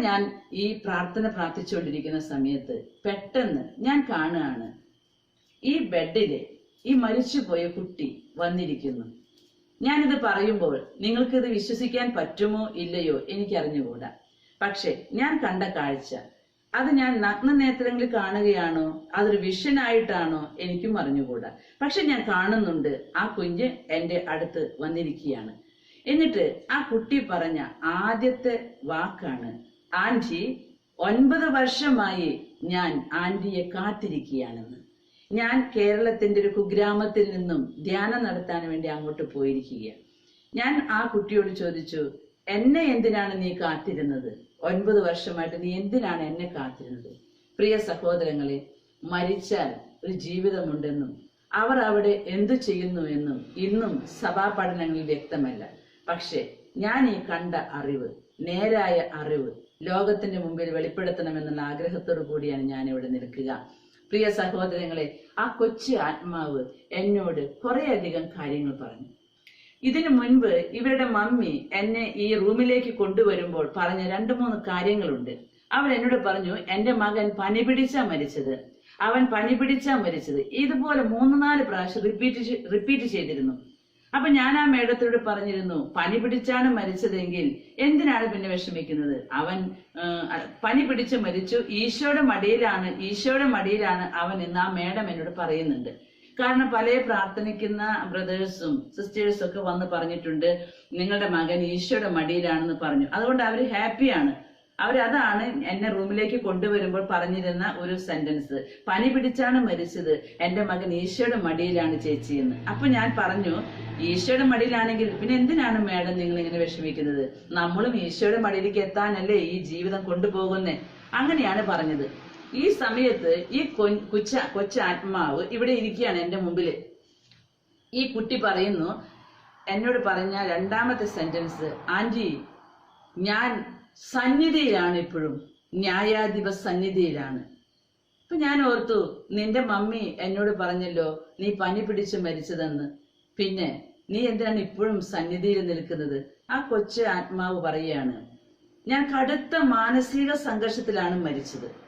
ഞാൻ ഈ പ്രാർത്ഥന പ്രാർത്ഥിച്ചുകൊണ്ടിരിക്കുന്ന സമയത്ത് പെട്ടെന്ന് ഞാൻ കാണുകയാണ്. ഈ ബെഡിൽ ഈ മരിച്ചുപോയ കുട്ടി വന്നിരിക്കുന്നു. ഞാനിത് പറയുമ്പോൾ നിങ്ങൾക്കിത് വിശ്വസിക്കാൻ പറ്റുമോ ഇല്ലയോ എനിക്കറിഞ്ഞുകൂടാ. പക്ഷെ ഞാൻ കണ്ട കാഴ്ച അത് ഞാൻ നഗ്ന നേത്രങ്ങളിൽ കാണുകയാണോ അതൊരു വിഷനായിട്ടാണോ എനിക്കും അറിഞ്ഞുകൂടാ. പക്ഷെ ഞാൻ കാണുന്നുണ്ട് ആ കുഞ്ഞ് എന്റെ അടുത്ത് വന്നിരിക്കുകയാണ്. എന്നിട്ട് ആ കുട്ടി പറഞ്ഞ ആദ്യത്തെ വാക്കാണ് ആന്റി ഒൻപത് വർഷമായി ഞാൻ ആന്റിയെ കാത്തിരിക്കുകയാണെന്ന്. ഞാൻ കേരളത്തിന്റെ ഒരു കുഗ്രാമത്തിൽ നിന്നും ധ്യാനം നടത്താൻ വേണ്ടി അങ്ങോട്ട് പോയിരിക്കുകയാണ്. ഞാൻ ആ കുട്ടിയോട് ചോദിച്ചു എന്നെ എന്തിനാണ് നീ കാത്തിരുന്നത്? ഒൻപത് വർഷമായിട്ട് നീ എന്തിനാണ് എന്നെ കാത്തിരുന്നത്? പ്രിയ സഹോദരങ്ങളെ മരിച്ചാൽ ഒരു ജീവിതമുണ്ടെന്നും അവർ അവിടെ എന്തു ചെയ്യുന്നു എന്നും ഇന്നും സഭാ പഠനങ്ങളിൽ വ്യക്തമല്ല. പക്ഷെ ഞാൻ ഈ കണ്ട അറിവ് നേരായ അറിവ് ലോകത്തിന്റെ മുമ്പിൽ വെളിപ്പെടുത്തണമെന്നുള്ള ആഗ്രഹത്തോടു കൂടിയാണ് ഞാൻ ഇവിടെ നിൽക്കുക. പ്രിയ സഹോദരങ്ങളെ ആ കൊച്ചു ആത്മാവ് എന്നോട് കുറേയധികം കാര്യങ്ങൾ പറഞ്ഞു. ഇതിനു മുൻപ് ഇവരുടെ മമ്മി എന്നെ ഈ റൂമിലേക്ക് കൊണ്ടുവരുമ്പോൾ പറഞ്ഞ രണ്ടു മൂന്ന് കാര്യങ്ങളുണ്ട്. അവൻ എന്നോട് പറഞ്ഞു എന്റെ മകൻ പനി പിടിച്ചാ മരിച്ചത്. അവൻ പനി പിടിച്ചാ മരിച്ചത്. ഇതുപോലെ മൂന്ന് നാല് പ്രാവശ്യം റിപ്പീറ്റ് റിപ്പീറ്റ് ചെയ്തിരുന്നു. അപ്പൊ ഞാൻ ആ മേഡത്തോട് പറഞ്ഞിരുന്നു പനി പിടിച്ചാണ് മരിച്ചതെങ്കിൽ എന്തിനാണ് പിന്നെ വിഷമിക്കുന്നത്? അവൻ പനി പിടിച്ച് മരിച്ചു ഈശോയുടെ മടിയിലാണ് ഈശോയുടെ മടിയിലാണ് അവൻ എന്ന് ആ മേഡം എന്നോട് പറയുന്നുണ്ട്. കാരണം പല പ്രാർത്ഥനിക്കുന്ന ബ്രദേഴ്സും സിസ്റ്റേഴ്സും ഒക്കെ വന്ന് പറഞ്ഞിട്ടുണ്ട് നിങ്ങളുടെ മകൻ ഈശോയുടെ മടിയിലാണെന്ന് പറഞ്ഞു. അതുകൊണ്ട് അവർ ഹാപ്പിയാണ്. അവരതാണ് എന്നെ റൂമിലേക്ക് കൊണ്ടുവരുമ്പോൾ പറഞ്ഞിരുന്ന ഒരു സെന്റൻസ് പനി പിടിച്ചാണ് മരിച്ചത്. എന്റെ മകൻ ഈശോയുടെ മടിയിലാണ് ചേച്ചി എന്ന്. അപ്പൊ ഞാൻ പറഞ്ഞു ഈശോയുടെ മടിയിലാണെങ്കിൽ പിന്നെ എന്തിനാണ് മേഡം നിങ്ങൾ ഇങ്ങനെ വിഷമിക്കുന്നത്? നമ്മളും ഈശോയുടെ മടിയിലേക്ക് എത്താനല്ലേ ഈ ജീവിതം കൊണ്ടുപോകുന്നേ? അങ്ങനെയാണ് പറഞ്ഞത്. ഈ സമയത്ത് ഈ കൊച്ച കൊച്ച ആത്മാവ് ഇവിടെ ഇരിക്കുകയാണ് എന്റെ മുമ്പിൽ ഈ കുട്ടി പറയുന്നു എന്നോട് പറഞ്ഞ രണ്ടാമത്തെ സെന്റൻസ് ആന്റി ഞാൻ സന്നിധിയിലാണ് ഇപ്പോഴും. ന്യായാധിപ സന്നിധിയിലാണ്. അപ്പൊ ഞാൻ ഓർത്തു നിന്റെ മമ്മി എന്നോട് പറഞ്ഞല്ലോ നീ പനി പിടിച്ച് മരിച്ചതെന്ന്. പിന്നെ നീ എന്തിനാണ് ഇപ്പോഴും സന്നിധിയിൽ നിൽക്കുന്നത്? ആ കൊച്ചു ആത്മാവ് പറയാണ് ഞാൻ കടുത്ത മാനസിക സംഘർഷത്തിലാണ് മരിച്ചത്.